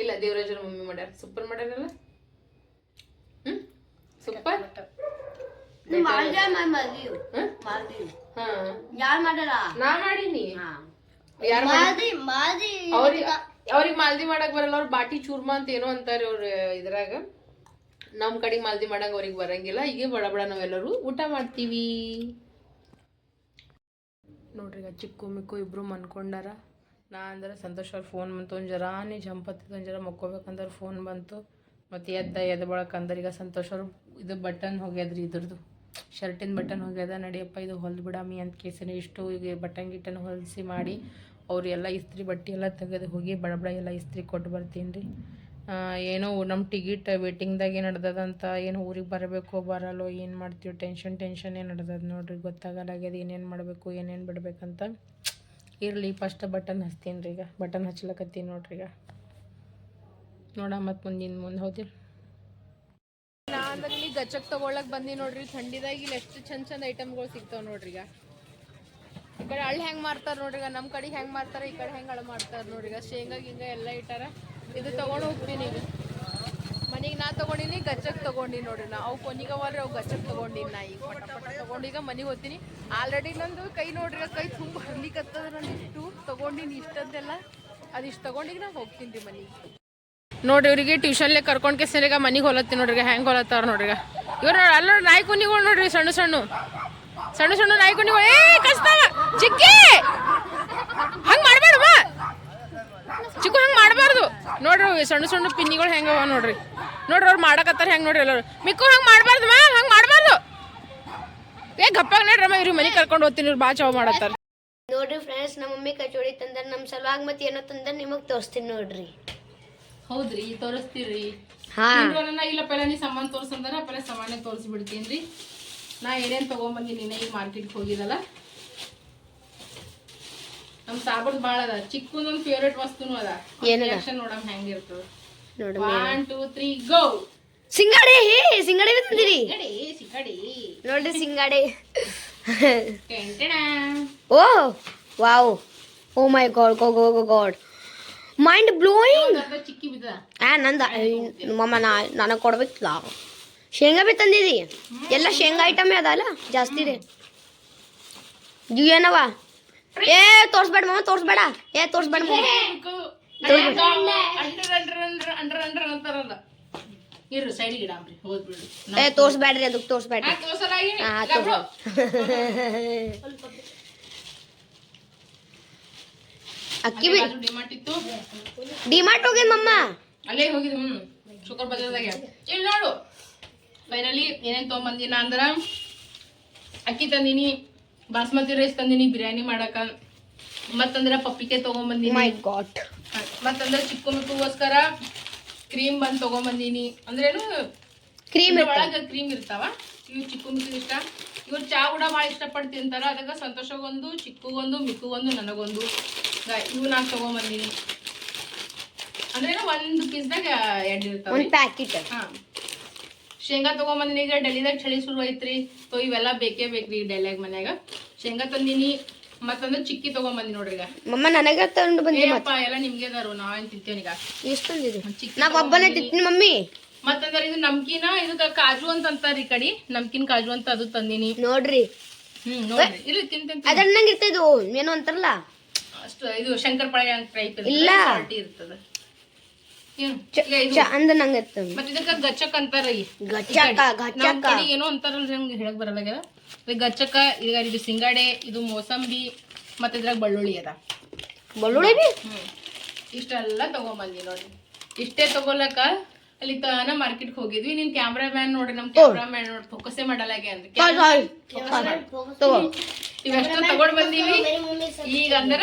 ಇಲ್ಲ ದೇವರಾಜರ ಮಮ್ಮಿ ಮಾಡ್ಯಾರ. ಸೂಪರ್ ಮಾಡ್ಯಾರಲ್ಲ? ಹ್ಮ್? ಸೂಪರ್ ನಾ ಮಾಡೀನಿ. ಯಾರ್ ಮಾಡಿ ಅವ್ರಿಗೆ ಮಾಲ್ದಿ ಮಾಡಕ್ ಬರಲ್ಲ, ಅವ್ರು ಬಾಟಿ ಚೂರ್ಮಾ ಅಂತ ಏನೋ ಅಂತಾರೆ ಅವ್ರು ಇದ್ರಾಗ. ನಮ್ಮ ಕಡೆ ಮಾಲ್ದಿ ಮಾಡಂಗ ಅವ್ರಿಗೆ ಬರಂಗಿಲ್ಲ ಈಗ ಬಡ ಬಡ ನಾವೆಲ್ಲರೂ ಊಟ ಮಾಡ್ತೀವಿ. ನೋಡ್ರಿ, ಈಗ ಚಿಕ್ಕು ಮಿಕ್ಕು ಇಬ್ರು ಮನ್ಕೊಂಡಾರ, ನಾ ಅಂದ್ರೆ ಸಂತೋಷ್ ಅವ್ರ ಫೋನ್ ಬಂತು, ಒಂದು ಜರಾನೇ ಜಂಪ್ ಹತ್ತಿದ್ದು ಒಂದು ಜರ ಮಕ್ಕೋಬೇಕಂದ್ರೆ ಫೋನ್ ಬಂತು. ಮತ್ತು ಎದ್ದ ಎದ್ದ ಬಳಕಂದ್ರೆ ಈಗ ಸಂತೋಷ್ ಅವ್ರು ಇದು ಬಟನ್ ಹೋಗ್ಯದ್ರಿ ಇದ್ರದ್ದು ಶರ್ಟಿನ ಬಟನ್ ಹೋಗ್ಯದ, ನಡಿಯಪ್ಪ ಇದು ಹೊಲ್ದು ಬಿಡಾಮಿ ಅಂತ ಕೇಸಿನ ಇಷ್ಟು ಈಗ ಬಟನ್ ಗಿಟನ್ ಹೊಲಿಸಿ ಮಾಡಿ ಅವ್ರು ಎಲ್ಲ ಇಸ್ತ್ರಿ ಬಟ್ಟೆ ಎಲ್ಲ ತೆಗೆದು ಹೋಗಿ ಬಡಬಡ ಬಡ ಎಲ್ಲ ಇಸ್ತ್ರಿ ಕೊಟ್ಟು ಬರ್ತೀನಿ ರೀ. ಏನೋ ನಮ್ಮ ಟಿಕೆಟ್ ವೇಟಿಂಗ್ದಾಗೆ ನಡ್ದದಂತ ಏನು ಊರಿಗೆ ಬರಬೇಕೋ ಬರಲ್ಲೋ ಏನು ಮಾಡ್ತೀವಿ? ಟೆನ್ಷನ್ ಟೆನ್ಷನ್ ಏನು ನಡ್ದದ ನೋಡ್ರಿ. ಗೊತ್ತಾಗಲ್ಲಾಗ್ಯದ ಏನೇನು ಮಾಡಬೇಕು, ಏನೇನು ಬಿಡಬೇಕಂತ. ಇರಲಿ ಫಸ್ಟ್ ಬಟನ್ ಹಚ್ತೀನಿ ರೀ ಈಗ. ಬಟನ್ ಹಚ್ಲಕತ್ತೀನಿ ನೋಡ್ರಿ ಈಗ. ನೋಡ ಮತ್ತೆ ಮುಂದಿನ, ಮುಂದೆ ಹೋದಿಲ್ಲ ನಾಂದಲ್ಲಿ ಗಚ್ಚಕ್ ತೊಗೊಳಕ್ ಬಂದಿ ನೋಡ್ರಿ. ಥಂಡಿದಾಗ ಇಲ್ಲಿ ಎಷ್ಟು ಚಂದ ಚಂದ ಐಟಮ್ಗಳು ಸಿಗ್ತಾವೆ ನೋಡ್ರಿ ಈಗ. ಈ ಕಡೆ ಹಳ್ಳಿ ಹೆಂಗ್ ಮಾಡ್ತಾರ ನೋಡ್ರಿ, ಈಗ ನಮ್ಮ ಕಡೆಗೆ ಹೆಂಗ್ ಮಾಡ್ತಾರ, ಈ ಕಡೆ ಹೆಂಗ್ ಹಳ ಮಾಡ್ತಾರ ನೋಡ್ರಿ. ಈಗ ಶೇಂಗಾ, ಗಿಂಗ ಎಲ್ಲ ಇಟ್ಟಾರ, ಇದು ತಗೊಂಡು ಹೋಗ್ತೀನಿ ಈಗ. ಮನೆಗೆ ನಾ ತಗೊಂಡಿನಿ, ಗಜ್ಜಕ್ ತಗೊಂಡಿ ನೋಡ್ರಿ ನಾ. ಅವು ಕೊನಿಗವಲ್ರಿ ಅವು ಗಜ್ಜಕ್ ತಗೊಂಡಿನಿ ನಾ ಈಗ, ಪಟ ಪಟ ಮನೆಗೆ ಹೋಗ್ತೀನಿ. ಆಲ್ರೆಡಿ ನಂದು ಕೈ ನೋಡ್ರಿ ಕೈ ತುಂಬ ಹರ್ಲಿಕತ್ತದ ನಾನು ಇಷ್ಟು. ತಗೊಂಡಿನಿ ಇಷ್ಟದ್ದೆಲ್ಲ ಅದಿಷ್ಟು ತಗೊಂಡಿಗೆ ನಾ ಹೋಗ್ತೀನಿ ರೀ ಮನೆಗೆ. ನೋಡ್ರಿ ಇವ್ರಿಗೆ ಟ್ಯೂಷನ್ಲೆ ಕರ್ಕೊಂಡ್ ಕೆಸರಿಗ ಮನೆಗೆ ಹೊಲತ್ತೀನಿ ನೋಡ್ರಿ ಹೆಂಗ್ ಹೊಲತ್ತಾರ ನೋಡ್ರಿ ಇವ್ರು ಅಲ್ಲ ನಾಯಿ ಕುನಿಗಳು ನೋಡ್ರಿ, ಸಣ್ಣ ಸಣ್ಣ. ಸಣ್ಣ ಸಣ್ಣ ನಾಯಿ ಕುನಿಗಳು ಏ ಕಸ್ತಾವ. ಚಿಕ್ಕಿ. ಹಂಗೆ ಮಾಡಬೇಡಮ್ಮ ಚಿಕ್ಕು ಹಂಗೆ ಮಾಡಬಾರ್ದು. ನೋಡ್ರಿ ಸಣ್ಣ ಸಣ್ಣ ಪಿನ್ನಿಗಳು ಹೆಂಗವ ನೋಡ್ರಿ. ನೋಡ್ರಿ ಅವ್ರು ಮಾಡಕತ್ತಾರ ಹೆಂಗ್ ನೋಡ್ರಿ ಎಲ್ಲರು. ಮಿಕ್ಕು ಹಂಗೆ ಮಾಡಬಾರ್ದು ಮಾ ಹಂಗ ಮಾಡಬಾರ್ದು. ಏ ಗಪ್ಪಾಗ ನೋಡ್ರಮ್ಮ ಇವ್ರಿಗೆ ಮನೆಗೆ ಕರ್ಕೊಂಡು ಹೋಗ್ತೀನಿ ಇವ್ರು ಬಾ ಚಾವ್ ಮಾಡತ್ತಾರ. ನೋಡ್ರಿ ಫ್ರೆಂಡ್ಸ್ ನಮ್ಮ ಮಮ್ಮಿ ಕಚೋಡಿ ತಂದ ನಮ್ಮ ಸಲುವಾಗಿ ಮತ್ತೆ ಏನೋ ತಂದ ನಿಮಗ್ ತೋರಿಸ್ತೀನಿ ನೋಡ್ರಿ. ಹೌದ್ರಿ ತೋರಿಸ್ತೀರಿ. ಇಲ್ಲ ಪೆಲ್ಲ ನೀ ಸಾಮಾನ್ ತೋರ್ಸಂದ್ರ ಪೆಲ್ಲ ಸಾಮಾನ್ಯ ತೋರಿಸಿ ಬಿಡ್ತೀನಿ ನಾ ಏನೇನು ತಗೊಂಬಂದಿನಿ ನಿನ್ನೆ ಈಗ ಮಾರ್ಕೆಟ್ಗೆ ಹೋಗಿದಲ್ಲ? ನಮ್ ಸಾಬೂನ್ ಬಾಳ ಅದ. ಚಿಕ್ಕದೊಂದು ಫೇವ್ರೇಟ್ ವಸ್ತುನು ಅದ? Reaction ನೋಡಮ್ ಹೆಂಗಿರ್ತದ ಒನ್ ಟೂ ತ್ರೀ ಗೋ ಸಿಂಗಾಡೆ! ಹೇ ಸಿಂಗಾಡೆ ಸಿಗಡಿ. ನೋಡ್ರಿ ಸಿಂಗಾಡೆ. ಓ wow. Oh my god go go go god. Mind blowing ಆ ನಂದ. ಮಮ್ಮ ನಾ ನನಗೆ ಕೊಡ್ಬೇಕಿಲ್ಲ. ಶೇಂಗಾ ಬಿ ತಂದಿದಿ? ಎಲ್ಲ ಶೇಂಗಾ ಐಟಮೇ ಅದಲ್ಲ? ಜಾಸ್ತಿ ರೀ ಇವು ಏನವ ಏ ತೋರ್ಸ್ಬೇಡ ಮಮ್ಮ ತೋರ್ಸ್ಬೇಡ. ಏ ತೋರ್ಸ್ಬೇಡ ಮಮ್ಮ ಅಂಡ್ರ ಅಂಡ್ರ ಅಂಡ್ರ ಅಂಡ್ರ ಅಂಡ್ರ ಅಂತಾರಲ್ಲ ಇರು ಸೈಡ್ ಗಿಡಾಮ್ರಿ ಹೋಗ್ಬಿಡ್ರಿ ಏ ತೋರ್ಸ್ಬೇಡ್ರಿ ಅದಕ್ಕೆ ತೋರ್ಸ್ಬೇಡ್ರಿ. ಆ ತೋರ್ಸಲಾಗಿ ಹಾ ಗಬ್ರು. ಅಕ್ಕಿ ಬಿ ಅದು ಡಿಮಾರ್ಟ್ ಇತ್ತು. ಡಿಮಾರ್ಟ್ ಹೋಗ್ಯದ ಮಮ್ಮ. ಅಲ್ಲೇ ಹೋಗಿದ್ವಿ ಹ್ಮ್. ಶುಕ್ರ ಬಜಾರ್ದಾಗೆ ಇಲ್ಲಿ ನೋಡು. ಫೈನಲಿ ಏನೇನ್ ತೊಗೊಂಬಂದಿನ ಅಂದ್ರ ಅಕ್ಕಿ ತಂದಿನಿ ಬಾಸ್ಮತಿ ರೈಸ್ ತಂದಿನಿ ಬಿರಿಯಾನಿ ಮಾಡಕ. ಮತ್ತಂದ್ರ ಪಪ್ಪಿಕೆ ತೊಗೊಂಬಂದಿನಿ. ಮೈ ಗಾಡ್ ಮತ್ತಂದ್ರ ಚಿಕ್ಕ ಮಕ್ಕಳಿಗೋಸ್ಕರ ಕ್ರೀಮ್ ಬಂದ್ ತೊಗೊಂಬಂದಿನಿ. ಅಂದ್ರೇನು ಕ್ರೀಮ್ ಒಳಗೆ ಕ್ರೀಮ್ ಇರ್ತಾವ. ಇವು ಚಿಕ್ಕ ಮಕ್ಕಳಿಗೆ ಇಷ್ಟ. ಇವ್ರು ಚಾ ಕೂಡ ಭಾಳ ಇಷ್ಟಪಟ್ಟು ತಿಂತಾರ. ಅದಕ್ಕೆ ಸಂತೋಷಗೊಂದು ಚಿಕ್ಕಗೊಂದು ಮಿಕ್ಕಗೊಂದು ನನಗೊಂದು. ಇವು ನಾನು ತಗೊಂಬಂದಿನಿ. ಅಂದ್ರೇನು ಒಂದು ಪೀಸ್ದಾಗ ಎರಡು ಇರ್ತಾವ. ಪ್ಯಾಕೆಟ್ ಹಾ. ಶೇಂಗಾ ತಗೊಂಬಂದಿನಿ ಈಗ ಡೆಲ್ಲಿದಾಗ ಚಳಿ ಶುರು ಐತ್ರಿ. ಸೊ ಇವೆಲ್ಲ ಬೇಕೇ ಬೇಕ್ರಿ ಡೆಲ್ಲಿಯಾಗ ಮನ್ಯಾಗ. ಶೇಂಗಾ ತಂದಿನಿ ಮತ್ತೊಂದು ಚಿಕ್ಕಿ ತಗೊಂಬಂದಿ ನೋಡ್ರಿ ಈಗ. ಮಮ್ಮ ನನಗೆ ತಗೊಂಡು ಬಂದಿ ಎಲ್ಲ ನಿಮ್ಗೆ ಅದಾರು ನಾವೇನ್ ತಿಂತೇವ್ ಈಗ. ಎಷ್ಟು ತಂದಿರಿ ಚಿಕ್ಕಿ ನಾ ಒಬ್ಬನೇ ತಿಂತೀನಿ ಮಮ್ಮಿ. ಮತ್ತಂದ್ರೆ ಇದು ನಮ್ಕಿನ ಇದು ಕಾಜು ಅಂತ ಅಂತಾರ ಈ ಕಡೆ. ನಮ್ಕಿನ್ ಕಾಜು ಅಂತ ಅದು ತಂದಿನಿ. ನೋಡ್ರಿ. ಹ್ಮ್ ನೋಡ್ರಿ. ಇಲ್ಲಿ ತಿಂತೀನಿ ಇರ್ತೈದು ಏನು ಅಂತಾರಲ್ಲ. ಅಷ್ಟು ಇದು ಶಂಕರ್ ಪಳೆ ಟೈಪ್ ಇಲ್ಲ. ಇರ್ತದ. ಏನು? ಚ- ಇಲ್ಲ, ಅಂದ ನಂಗೆ ಮತ್ತೆ ಇದಕ್ಕ ಗಚ್ಚಕ್ ಅಂತಾರ ಈ ಗಚ್ಚಕ ನಮ್ ಏನೋ ಅಂತಾರಲ್ರಿ ನಮ್ಗೆ ಹೇಳಕ್ ಬರಲ್ಲ ಗಚ್ಚಕ ಈಗ ಇದು ಸಿಂಗಾಡೆ ಇದು ಮೋಸಂಬಿ ಮತ್ತೆ ಇದ್ರಾಗ ಬಳ್ಳುಳ್ಳಿ ಅದ. ಬಳ್ಳುಳ್ಳಿ ಇಷ್ಟೆಲ್ಲ ತಗೊಂಬಂದಿ ನೋಡ್ರಿ ಇಷ್ಟೇ ತಗೊಳಕ ಅಲ್ಲಿ ತಾನ ಮಾರ್ಕೆಟ್ ಹೋಗಿದ್ವಿ. ನಿನ್ ಕ್ಯಾಮ್ರಾ ಮ್ಯಾನ್ ನೋಡ್ರಿ ನಮ್ ಕ್ಯಾಮ್ರಾ ಮ್ಯಾನ್ ನೋಡಿ ಫೋಕಸೇ ಮಾಡಲಾಗೆ ಅಂದ್ರೆ. ಇವೆಷ್ಟು ತಗೊಂಡ್ ಬಂದೀವಿ. ಈಗ ಅಂದ್ರ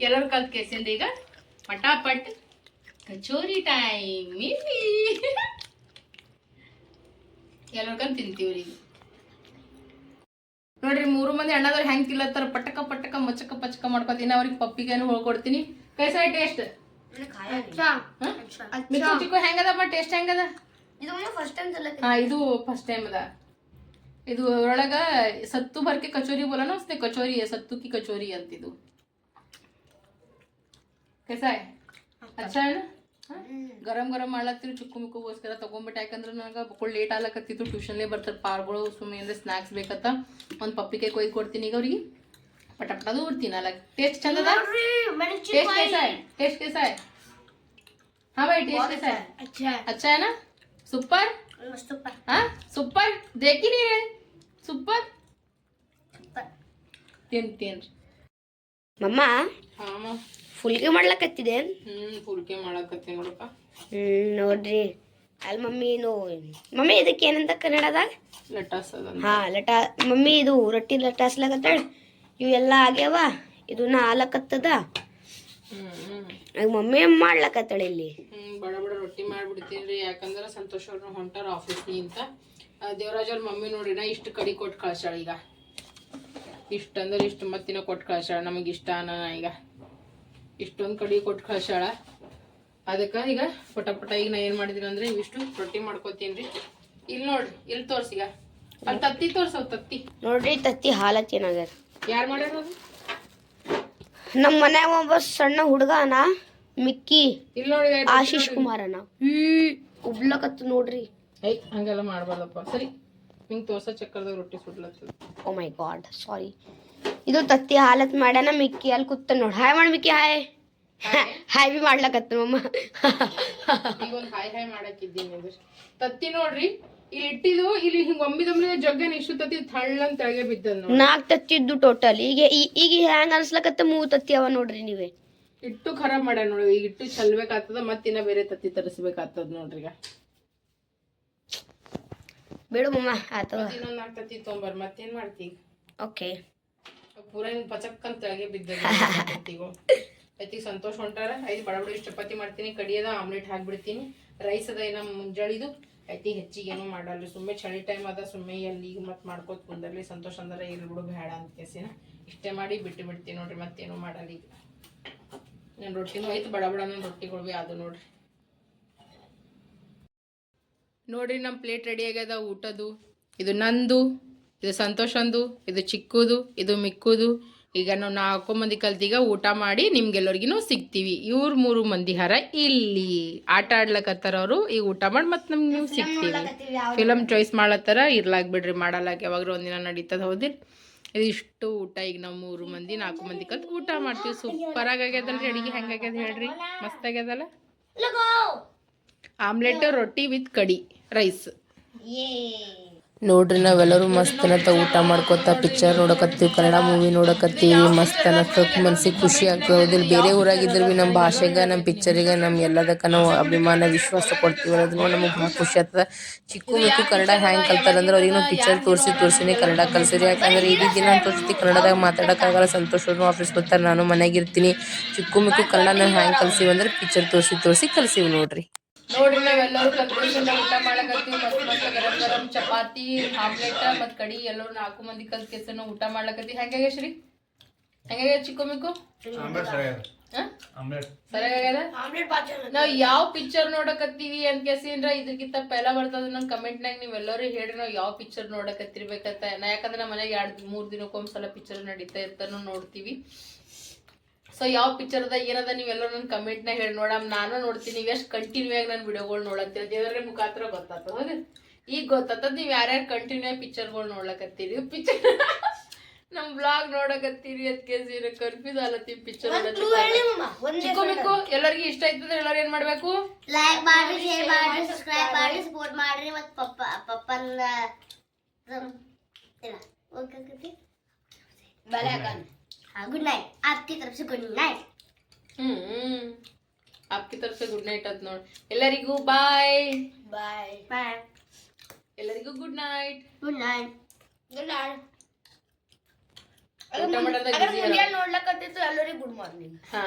ಎಲ್ಲರೂ ಕಲ್ತ್ ಕೇಸಿಂದ ಈಗ. ಪಟಾಪಟ್. ಕಚೋರಿ ಟೈಮ್ ಎಲ್ಲರ್ಕೊಂಡು ತಿಂತೀವ್ರಿ ನೋಡ್ರಿ ಮೂರು ಮಂದಿ ಅಣ್ಣದವ್ರು ಹೆಂಗೆ ತಿಲ್ಲತ್ತಾರ ಪಟಕ ಪಟಕ ಮಚಕ ಪಚಕ ಮಾಡ್ಕೊತೀನಿ ಅವ್ರಿಗೆ ಪಪ್ಪಿಗೇನು ಹೋಳ್ಕೊಡ್ತೀನಿ ಕೈಸಾಯಿ ಟೇಸ್ಟ್ ಮಿರ್ಚಿ ಚಿಕ್ಕು ಹೆಂಗದಪ್ಪ ಟೇಸ್ಟ್ ಹೆಂಗದ? ಇದು ಫಸ್ಟ್ ಟೈಮ್ ಅದ. ಇದು ಅದರೊಳಗ ಸತ್ತು ಬರ್ಕೆ ಕಚೋರಿ ಬೋಲನ ಅನ್ಸುತ್ತೆ ಕಚೋರಿ ಸತ್ತು ಕಿ ಕಚೋರಿ ಅಂತಿದು. ಕೈಸಾಯ್ ಅಚ್ಚ. अच्छा है ना हाँ? ಗರಂ ಗರಂ ಮಾಡ್ಲತ್ತೀವಿ ಚುಕ್ಕು ಮಿಕ್ಕುಗೋಸ್ಕರ ತಗೊಂಬಿಟ್ಟು ಯಾಕಂದ್ರೆ ನನಗೆ ಬಕ್ಕಳು ಲೇಟ್ ಆಗ್ಲಕತ್ತಿತ್ತು ಟ್ಯೂಷನ್ಲೇ ಬರ್ತಾರೆ ಪಾರ್ಗಳು ಸುಮ್ಮನೆ ಅಂದ್ರೆ ಸ್ನ್ಯಾಕ್ಸ್ ಬೇಕತ್ತ ಒಂದು ಪಪ್ಪಿಗೆ ಕೊಯ್ದು ಕೊಡ್ತೀನಿ ಈಗ ಅವ್ರಿಗೆ ಪಟ ಪಟ ಅದು ತಿನ್ನಲ್ಲ ಟೇಸ್ಟ್ ಚಂದ ಅದ ಟೇಸ್ಟ್ कैसा है ಟೇಸ್ಟ್ कैसा है हाँ भाई टेस्ट कैसा है अच्छा अच्छा है ना सुपर सुपर हाँ सुपर देख ही नहीं रहे सुपर ತಿನ್ ತಿನ್ ಮಮ್ಮ ಹಾಂ ಫುಲ್ಗೆ ಮಾಡ್ಲಕತ್ತಿದೆ. ಹ್ಮ್ ಪುಲ್ಕೆ ಮಾಡಕತ್ತೀನಿ ನೋಡಪ್ಪ. ಹ್ಮ್ ನೋಡ್ರಿ. ಅಲ್ಲಿ ಮಮ್ಮಿ ನೋ ಮಮ್ಮಿ ಇದಕ್ಕೆ ಏನಂತ ಕನ್ನಡದಾಗ ಲಟಾಸ್ ಹಾ ಲಟಾ ಮಮ್ಮಿ ಇದು ರೊಟ್ಟಿ ಲಟಾಸ್ಲಕತ್ತಾಳ ಇವೆಲ್ಲ ಆಗ್ಯಾವ ಇದು ಹಾಲಕತ್ತದ ಹ್ಮ್ ಹ್ಮ್. ಆಗ ಮಮ್ಮಿ ಮಾಡ್ಲಕತ್ತಾಳ ಇಲ್ಲಿ? ಹ್ಮ್ ಬಡ ಬಡ ರೊಟ್ಟಿ ಮಾಡ್ಬಿಡ್ತೀನಿ ರೀ ಯಾಕಂದ್ರೆ ಸಂತೋಷ್ ಅವ್ರನ್ನ ಹೊಂಟಾರ ಆಫೀಸ್ ಅಂತ. ಆ, ದೇವರಾಜ್ ಅವ್ರ ಮಮ್ಮಿ ನೋಡಿನ ಇಷ್ಟು ಕಡಿ ಕೊಟ್ಟು ಕಳ್ಸಾಳ ಈಗ. ಇಷ್ಟು ಅಂದ್ರೆ ಇಷ್ಟು ಮತ್ತಿನ ಕೊಟ್ಟು ಕಳ್ಸಾಳ ನಮಗೆ ಇಷ್ಟ ಅನ ಈಗ. ಇಷ್ಟೊಂದು ಕಡಿ ಕೊಟ್ಟು ಕಳ್ಸಾಳ ಅದಕ್ಕೆ ಈಗ ಪಟ ಪಟ ಈಗ ನಾ ಏನು ಮಾಡಿದೀನಿ ಅಂದರೆ ಇವಿಷ್ಟು ರೊಟ್ಟಿ ಮಾಡ್ಕೋತೀನಿ ರೀ. ಇಲ್ಲಿ ನೋಡ್ರಿ ಇಲ್ಲಿ ತೋರ್ಸಿಗ ಅಲ್ಲಿ ತತ್ತಿ ತೋರ್ಸವ್ ತತ್ತಿ. ನೋಡ್ರಿ ತತ್ತಿ ಹಾಲ ಏನಾಗ್ಯದ ಯಾರು ಮಾಡ್ಯಾರ ಅದು? ನಮ್ಮ ಮನ್ಯಾಗ ಒಬ್ಬ ಸಣ್ಣ ಹುಡುಗ ಅನ ಮಿಕ್ಕಿ ಇಲ್ಲಿ ನೋಡಿ ಆಶೀಶ್ ಕುಮಾರ್ ಅಣ್ಣ ಈ ಉಬ್ಲಕತ್ತು ನೋಡ್ರಿ. ಐ ಹಂಗೆಲ್ಲ ಮಾಡ್ಬಾರ್ದಪ್ಪ. ಸರಿ ಹಿಂಗೆ ತೋರ್ಸ ಚಕ್ಕರ್ದಾಗ ರೊಟ್ಟಿ ಸುಡ್ಲತ್ತ ಓ ಮೈ ಗಾಡ್ ಸಾರಿ ಇದು ತತ್ತಿ ಹಾಲತ್ ಮಾಡ್ಯಾನ ಮಿಕ್ಕಿ ಅಲ್ಲಿ ಕೂತ ನೋಡ್. ಹಾಯ್ ಮಾಡ್ ಮಿಕ್ಕಿ ಹಾಯ್. ಹಾಯ್. ಬಿ ಮಾಡ್ಲಕತ್ತ ಮಮ್ಮ ಹಾಯ್ ಹಾಯ್ ಮಾಡಕ್ಕಿದ್ದೀನಿ ತತ್ತಿ ನೋಡ್ರಿ ಇಲ್ಲಿ ಇಟ್ಟಿದ್ದು ಇಲ್ಲಿ ಹಿಂಗ್ ಒಮ್ಮಿದೊಮ್ಮೆ ಜಗ್ಗನ್ ಇಷ್ಟು ತತ್ತಿ ತಳ್ಳಂತ ತೆಳಗೆ ಬಿದ್ದದ್ ನಾಲ್ಕು ತತ್ತಿ ತತ್ತಿದ್ದು ಟೋಟಲ್ ಈಗ ಈ- ಈಗ ಹ್ಯಾಂಗ ಅನ್ಸ್ಲಕತ್ತ ಮೂರು ತತ್ತಿ ಅವ ನೋಡ್ರಿ ನೀವೇ. ಇಟ್ಟು ಖರಾಬ್ ಮಾಡ್ಯಾನ ನೋಡಿ. ಈಗ ಇಟ್ಟು ಚಲ್ಬೇಕಾಗ್ತದ ಮತ್ತಿನ್ನ ಬೇರೆ ತತ್ತಿ ತರಿಸ್ಬೇಕಾಗ್ತದ ನೋಡ್ರಿ ಈಗ. ಬಿಡು ಮಮ್ಮ ಆತ ಇನ್ನೊಂದು ನಾಲ್ಕು ತತ್ತಿ ತೊಗೊಂಬರ್ ಮತ್ತೇನ್ ಮಾಡ್ತಿ ಈಗ? ಓಕೆ ಪೂರ ಹಿಂಗ್ ಪಚಕ್ ಅಂತ ತೆಳಗೆ ಐತಿ ಸಂತೋಷ್ ಹೊಂಟಾರ. ಐದು ಬಡ ಬಡ ಇಷ್ಟು ಚಪಾತಿ ಮಾಡ್ತೀನಿ. ಕಡಿಯದ ಆಮ್ಲೆಟ್ ಹಾಕ್ಬಿಡ್ತೀನಿ. ರೈಸ್ ಅದ ಏನ ಮುಂಜಾಳಿದು. ಐತಿ ಹೆಚ್ಚಿಗೆ ಏನೂ ಮಾಡಲ್ರಿ. ಸುಮ್ಮನೆ ಚಳಿ ಟೈಮ್ ಅದ ಸುಮ್ಮನೆ ಅಲ್ಲಿ ಈಗ ಮತ್ತೆ ಮಾಡ್ಕೋತ ಕುಂದರ್ಲಿ. ಸಂತೋಷ ಅಂದ್ರೆ ಇಲ್ಲಿ ಬಿಡು ಬೇಡ ಅಂತ ಕೇಸಿನ. ಇಷ್ಟೇ ಮಾಡಿ ಬಿಟ್ಟು ಬಿಡ್ತೀನಿ ನೋಡ್ರಿ ಮತ್ತೇನು ಮಾಡಲ್ಲ ಈಗ. ನಾನು ರೊಟ್ಟಿನೂ ಐತಿ ಬಡ ಬಡ ನನ್ನ ರೊಟ್ಟಿಗಳು ಭೀ ಅದು ನೋಡ್ರಿ. ನೋಡ್ರಿ ನಮ್ಮ ಪ್ಲೇಟ್ ರೆಡಿ ಆಗ್ಯದ ಊಟದು. ಇದು ನಂದು. ಇದು ಸಂತೋಷಂದು ಇದು ಚಿಕ್ಕದು ಇದು ಮಿಕ್ಕುದು. ಈಗ ನಾವು ನಾಲ್ಕು ಮಂದಿ ಕಲ್ತೀಗ ಊಟ ಮಾಡಿ ನಿಮ್ಗೆಲ್ಲರಿಗೂ ಸಿಗ್ತೀವಿ. ಇವ್ರ ಮೂರು ಮಂದಿ ಹರ ಇಲ್ಲಿ. ಆಟ ಆಡ್ಲಕತ್ತಾರವರು ಈಗ ಊಟ ಮಾಡಿ ಮತ್ತೆ ನಮ್ಗೆ ನೀವು ಸಿಗ್ತೀವಿ. ಫಿಲಮ್ ಚಾಯ್ಸ್ ಮಾಡ್ಲತ್ತಾರ ಇರ್ಲಾಕ್ ಬಿಡ್ರಿ ಮಾಡಲಾಕ ಯಾವಾಗ್ಲೂ ಒಂದಿನ ನಡೀತದ ಹೌದಿಲ್ಲ ಇಷ್ಟು ಊಟ ಈಗ ನಾವು ಮೂರು ಮಂದಿ ನಾಲ್ಕು ಮಂದಿ ಕಲ್ತು ಊಟ ಮಾಡ್ತೀವಿ. ಸೂಪರ್ ಆಗ್ಯಾದಲ್ರಿ ಅಡಿಗೆ ಹೆಂಗಾಗ್ಯದ ಹೇಳ್ರಿ? ಮಸ್ತ್ ಆಗ್ಯದಲ್ಲ? ಆಮ್ಲೆಟ್ ರೊಟ್ಟಿ ವಿತ್ ಕಡಿ ರೈಸ್. ನೋಡ್ರಿ, ನಾವೆಲ್ಲರೂ ಮಸ್ತ್ ಅನ್ನತ್ತ ಊಟ ಮಾಡ್ಕೊತ ಪಿಕ್ಚರ್ ನೋಡಕತ್ತೀವಿ, ಕನ್ನಡ ಮೂವಿ ನೋಡಕತ್ತೀವಿ, ಮಸ್ತ್ ಅನ್ನತ್ತ ಮನ್ಸಿಗೆ ಖುಷಿ ಆಗ್ತದಿಲ್ಲ ಬೇರೆ ಊರಾಗಿದ್ರು ಬಿ ನಮ್ಮ ಭಾಷೆಗೆ ನಮ್ಮ ಪಿಕ್ಚರಿಗೆ ನಮ್ಮ ಎಲ್ಲದಕ್ಕ ನಾವು ಅಭಿಮಾನ, ವಿಶ್ವಾಸ ಕೊಡ್ತೀವಿ ಅದು ನೋಡಿ ನಮಗೆ ಭಾಳ ಖುಷಿ ಆಗ್ತದ. ಚಿಕ್ಕು ಮಕ್ಕಳು ಕನ್ನಡ ಹ್ಯಾಂಗೆ ಕಲ್ತಾರ ಅಂದ್ರೆ ಅವ್ರಿಗೆ ನಾವು ಪಿಕ್ಚರ್ ತೋರಿಸಿ, ತೋರಿಸಿನೇ ಕನ್ನಡ ಕಲ್ಸರಿ. ಯಾಕಂದ್ರೆ ಇಡೀ ದಿನ ಅಂತೋರ್ಸತಿ ಕನ್ನಡದಾಗ ಮಾತಾಡೋಕ್ಕಾಗಲ್ಲ ಸಂತೋಷ್ ಆಫೀಸ್ ಬರ್ತಾರೆ, ನಾನು ಮನೆಗಿರ್ತೀನಿ ಚಿಕ್ಕು ಮೆಕ್ಕು ಕನ್ನಡ ಹ್ಯಾಂಗೆ ಕಲ್ಸಿವಿ ಅಂದ್ರೆ ಪಿಕ್ಚರ್ ತೋರಿಸಿ ತೋರಿಸಿ ಕಲ್ಸಿವಿ ನೋಡ್ರಿ. ನೋಡ್ರಿ ನಾವೆಲ್ಲರೂ ಊಟ ಮಾಡಕತ್ತೀವಿ. ಮಸ್ತ್ ಮಸ್ತ್ ಗರಂ ಗರಂ ಚಪಾತಿ ಆಮ್ಲೆಟ್ ಮತ್ತ್ ಕಡಿ ಎಲ್ಲರೂ ನಾಲ್ಕು ಮಂದಿ ಕಲ್ತ್ ಕೆಸ ನಾವು ಊಟ ಮಾಡ್ಲಕತ್ತೀವಿ ಹೆಂಗಾಗ್ಯ ಶ್ರೀ? ಹೆಂಗಾಗ್ಯ ಚಿಕ್ಕು ಮಿಕ್ಕು? ಸರಿಯಾಗ್ಯದ ನಾವ್ ಯಾವ ಪಿಕ್ಚರ್ ನೋಡಕತ್ತೀವಿ ಅಂತ ಕೇಸಿಂದ್ರ ಇದಕ್ಕಿಂತ ಪೆಲ ಬರ್ತದ ನಂಗೆ ಕಮೆಂಟ್ನಾಗ ನೀವೆಲ್ಲರೂ ಹೇಳ್ರಿ ನಾವ್ ಯಾವ ಪಿಕ್ಚರ್ ನೋಡಕತ್ತಿರ್ಬೇಕಂತ. ನಾ ಯಾಕಂದ್ರೆ ನಮ್ಮ ಮನೆಗೆ ಎರಡ್ ಮೂರ್ ದಿನಕ್ಕೊಂದ್ಸಲ ಪಿಕ್ಚರ್ ನಡೀತಾ ಇರ್ತಾನು ನೋಡ್ತೀವಿ. ಸೊ ಯಾವ ಪಿಕ್ಚರ್ದ ಏನದ ನೀವೆಲ್ಲ ನನ್ನ ಕಮೆಂಟ್ನ ಹೇಳಿ ನೋಡಮ್. ನಾನು ನೋಡ್ತೀನಿ ನೀವು ಎಷ್ಟು ಕಂಟಿನ್ಯೂ ಆಗಿ ನನ್ನ ವಿಡಿಯೋಗಳು ನೋಡತ್ತೀರ. ದೇವರ ಮುಖಾಂತರ ಗೊತ್ತಾಗ್ತದ ಹೌದು. ಈಗ ಗೊತ್ತಾಗ್ತದ ನೀವು ಯಾರ್ಯಾರು ಕಂಟಿನ್ಯೂ ಆಗಿ ಪಿಕ್ಚರ್ಗಳು ನೋಡ್ಲಕತ್ತೀರಿ? ಪಿಕ್ಚರ್ ನಮ್ ಬ್ಲಾಗ್ ನೋಡಕತ್ತೀರಿ ಅದಕ್ಕೆ ಸೀರೆ ಕನ್ಫ್ಯೂಸ್ ಆಲತ್ತೀವಿ ಪಿಕ್ಚರ್ ಚಿಕ್ಕಬೇಕು ಎಲ್ಲರಿಗೂ ಇಷ್ಟ ಆಯ್ತಂದ್ರೆ ಎಲ್ಲರೂ ಏನ್ ಮಾಡ್ಬೇಕು? ಲೈಕ್ ಮಾಡಿ ಶೇರ್ ಮಾಡಿ ಸಬ್ಸ್ಕ್ರೈಬ್ ಮಾಡಿ ಸಪೋರ್ಟ್ ಮಾಡಿ ಮತ್ ಪಪ್ಪ ಪಪ್ಪನ ಇಲ್ಲ. ಓಕೆ हाँ गुड नाइट आपकी तरफ से गुड नाइट ಹ್ಮ್ ಹ್ಮ್ ಆಪ್ಕಿ ತರಫೆ ಗುಡ್ ನೈಟ್ ಅದ್ ನೋಡ್ ಎಲ್ಲರಿಗೂ ಬಾಯ್ बाय बाय ಎಲ್ಲರಿಗೂ good night good night good night ಊಟ ಮಾಡೋದಾಗ busy ಅಲ್ಲ. ನೋಡ್ಲಕತ್ತಿತ್ತು ಎಲ್ಲರಿಗೂ ಗುಡ್ ಮಾರ್ನಿಂಗ್ ಹಾ